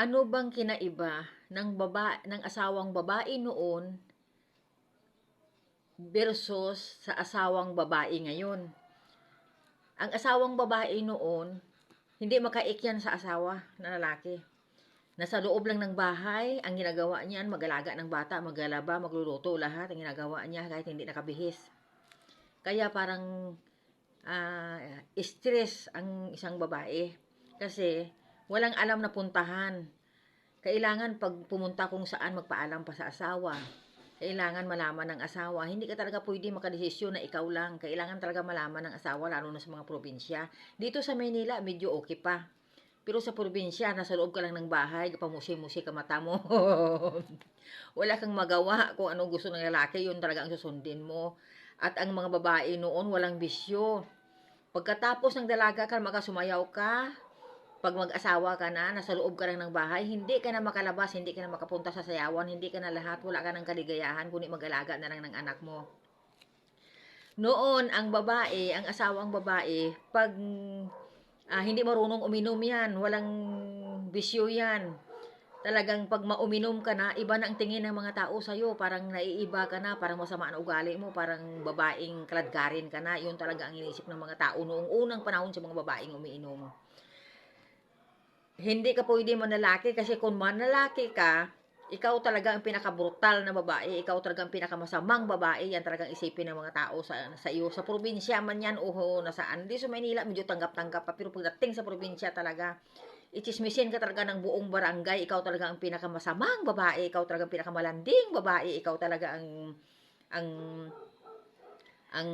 Ano bang kinaiba ng baba ng asawang babae noon versus sa asawang babae ngayon? Ang asawang babae noon, hindi makaikyan sa asawa na lalaki. Nasa loob lang ng bahay, ang ginagawa niyan, mag-alaga ng bata, maglalaba, magluluto, lahat ang ginagawa niya kahit hindi nakabihis. Kaya parang ah, stress ang isang babae. Kasi walang alam na puntahan. Kailangan pag pumunta kung saan magpaalam pa sa asawa. Kailangan malaman ng asawa. Hindi ka talaga pwede makadesisyon na ikaw lang. Kailangan talaga malaman ng asawa, lalo na sa mga probinsya. Dito sa Maynila, medyo okay pa. Pero sa probinsya, nasa loob ka lang ng bahay, pamusi-musi ka mata mo. Wala kang magawa kung anong gusto ng lalaki, yun talaga ang susundin mo. At ang mga babae noon, walang bisyo. Pagkatapos ng dalaga ka, makasumayaw ka, pag mag-asawa ka na, nasa loob ka lang ng bahay, hindi ka na makalabas, hindi ka na makapunta sa sayawan, hindi ka na lahat, wala ka ng kaligayahan, kundi mag-alaga na lang ng anak mo. Noon, ang babae, ang asawang babae, pag ah, hindi marunong uminom yan, walang bisyo yan. Talagang pag mauminom ka na, iba na ang tingin ng mga tao sa'yo. Parang naiiba ka na, parang masama ang ugali mo, parang babaeng kaladgarin ka na. Yun talaga ang inisip ng mga tao noong unang panahon sa mga babaeng umiinom hindi ka pwede manlalaki kasi kung manlalaki ka, ikaw talaga ang pinakabrutal na babae, ikaw talaga ang pinakamasamang babae, yan talagang isipin ng mga tao sa, sa iyo. Sa probinsya man yan, uho, nasaan. Di sa Manila, medyo tanggap-tanggap pa, pero pagdating sa probinsya talaga, itismisin ka talaga ng buong barangay, ikaw talaga ang pinakamasamang babae, ikaw talaga ang pinakamalanding babae, ikaw talaga ang ang ang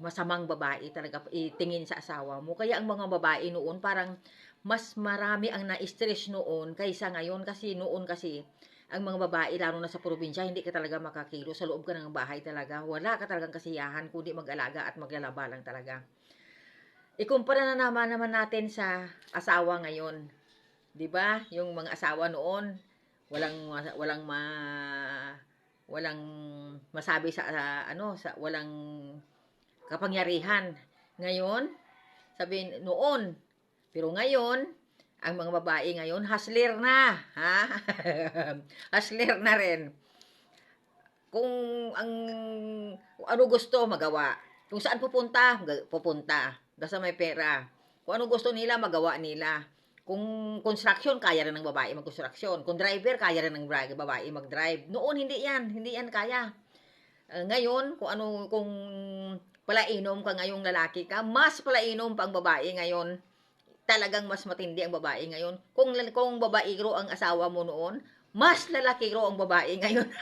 masamang babae talaga itingin sa asawa mo. Kaya ang mga babae noon parang mas marami ang na-stress noon kaysa ngayon kasi noon kasi ang mga babae lalo na sa probinsya hindi ka talaga makakilo. Sa loob ka ng bahay talaga wala ka talagang kasiyahan kundi mag-alaga at maglalaba lang talaga. Ikumpara na naman naman natin sa asawa ngayon 'di ba? Yung mga asawa noon walang walang ma walang masabi sa sa ano sa walang kapangyarihan. Ngayon sabihin noon pero ngayon, ang mga babae ngayon, hustler na. Ha? hustler na rin. Kung ang ano gusto, magawa. Kung saan pupunta, pupunta. Basta may pera. Kung ano gusto nila, magawa nila. Kung construction, kaya rin ng babae mag-construction. Kung driver, kaya rin ng babae mag-drive. Noon, hindi yan. Hindi yan kaya. Uh, ngayon, kung ano, kung palainom ka ngayong lalaki ka, mas palainom pang babae ngayon talagang mas matindi ang babae ngayon. Kung, kung babae ro ang asawa mo noon, mas lalaki ro ang babae ngayon.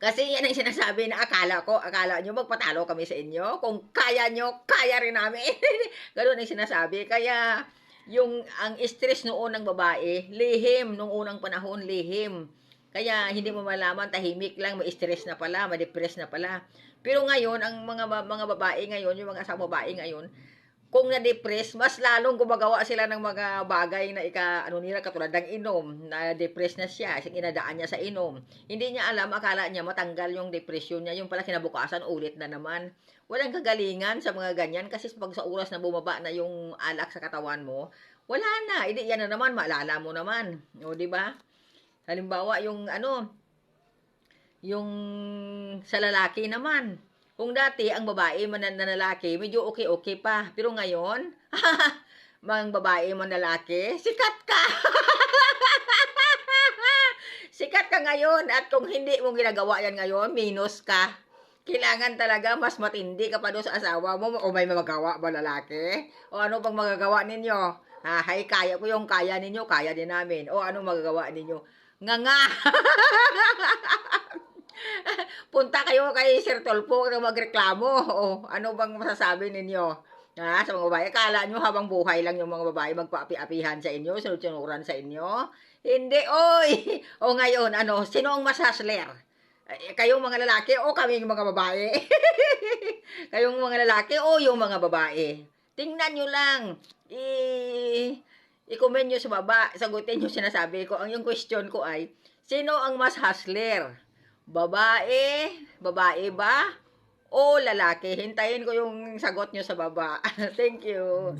Kasi yan ang sinasabi na akala ko, akala nyo magpatalo kami sa inyo. Kung kaya nyo, kaya rin namin. Ganun ang sinasabi. Kaya, yung ang stress noon ng babae, lihim, nung unang panahon, lihim. Kaya hindi mo malaman, tahimik lang, may stress na pala, may depress na pala. Pero ngayon, ang mga mga babae ngayon, yung mga asang babae ngayon, kung na-depress, mas lalong gumagawa sila ng mga bagay na ika, ano nila, katulad ng inom, na-depress na siya, inadaan niya sa inom. Hindi niya alam, akala niya matanggal yung depression niya, yung pala kinabukasan, ulit na naman. Walang kagalingan sa mga ganyan, kasi pag sa oras na bumaba na yung alak sa katawan mo, wala na, hindi yan na naman, maalala mo naman. O, di ba? Halimbawa, yung ano, yung sa lalaki naman. Kung dati ang babae man na lalaki, medyo okay-okay pa. Pero ngayon, mang babae man lalaki, sikat ka. sikat ka ngayon at kung hindi mo ginagawa yan ngayon, minus ka. Kailangan talaga mas matindi ka pa doon sa asawa mo o may magagawa ba lalaki? O ano pang magagawa ninyo? Ha, hay, kaya ko yung kaya ninyo, kaya din namin. O anong magagawa ninyo? Nga nga! Punta kayo kay Sir Tolpo na magreklamo. O, ano bang masasabi ninyo? Ha, sa mga babae, kala nyo habang buhay lang yung mga babae magpaapi-apihan sa inyo, sunod-sunuran sa inyo? Hindi, oy! O ngayon, ano, sino ang mas hustler? Eh, kayong mga lalaki o kami yung mga babae? kayong mga lalaki o yung mga babae? Tingnan nyo lang. I i-comment nyo sa baba, sagutin nyo sinasabi ko. Ang yung question ko ay, sino ang mas hustler? Babae, babae ba? o lalaki? Hintayin ko yung sagot nyo sa baba. Thank you.